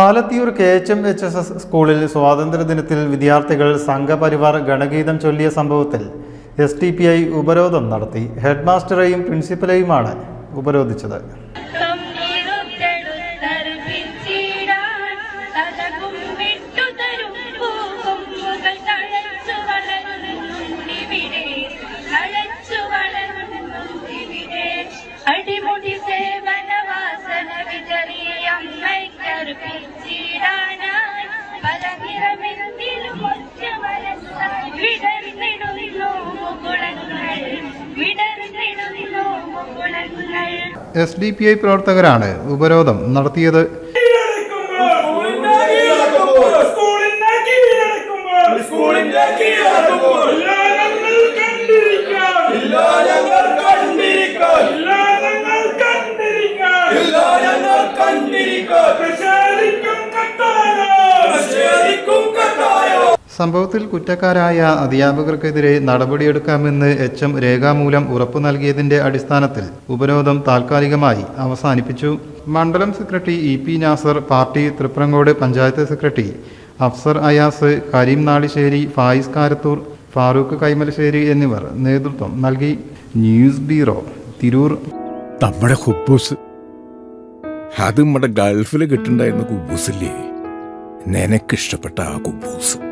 Alathiyur K H M H S S സ്കൂളിൽ സ്വാതന്ത്ര്യദിനത്തിൽ വിദ്യാർത്ഥികൾ സംഘപരിവാർ ഗണഗീതം ചൊല്ലിയ സംഭവത്തിൽ എസ് ടി പി ഐ ഉപരോധം നടത്തി. ഹെഡ് മാസ്റ്ററെയും പ്രിൻസിപ്പലെയുമാണ് ഉപരോധിച്ചത്. എസ് ഡി പി ഐ പ്രവർത്തകരാണ് ഉപരോധം നടത്തിയത്. കണ്ടിരിക്കാം സംഭവത്തിൽ കുറ്റക്കാരായ അധ്യാപകർക്കെതിരെ നടപടിയെടുക്കാമെന്ന് എച്ച് എം രേഖാമൂലം ഉറപ്പു നൽകിയതിന്റെ അടിസ്ഥാനത്തിൽ ഉപരോധം താൽക്കാലികമായി അവസാനിപ്പിച്ചു. മണ്ഡലം secretary E P Nasar party Triprangode panchayat secretary Afsar Ayas Kareem Nalissery Fayis Karathur Farooq Kaimalassery എന്നിവർ നേതൃത്വം നൽകി. News bureau Tirur. നമ്മുടെ ഹുബൂസ്. അത് നമ്മുടെ ഗൾഫിൽ കിട്ടുണ്ടായിരുന്ന കുബൂസില്ലേ? നിനക്കിഷ്ടപ്പെട്ട ആ കുബൂസ്.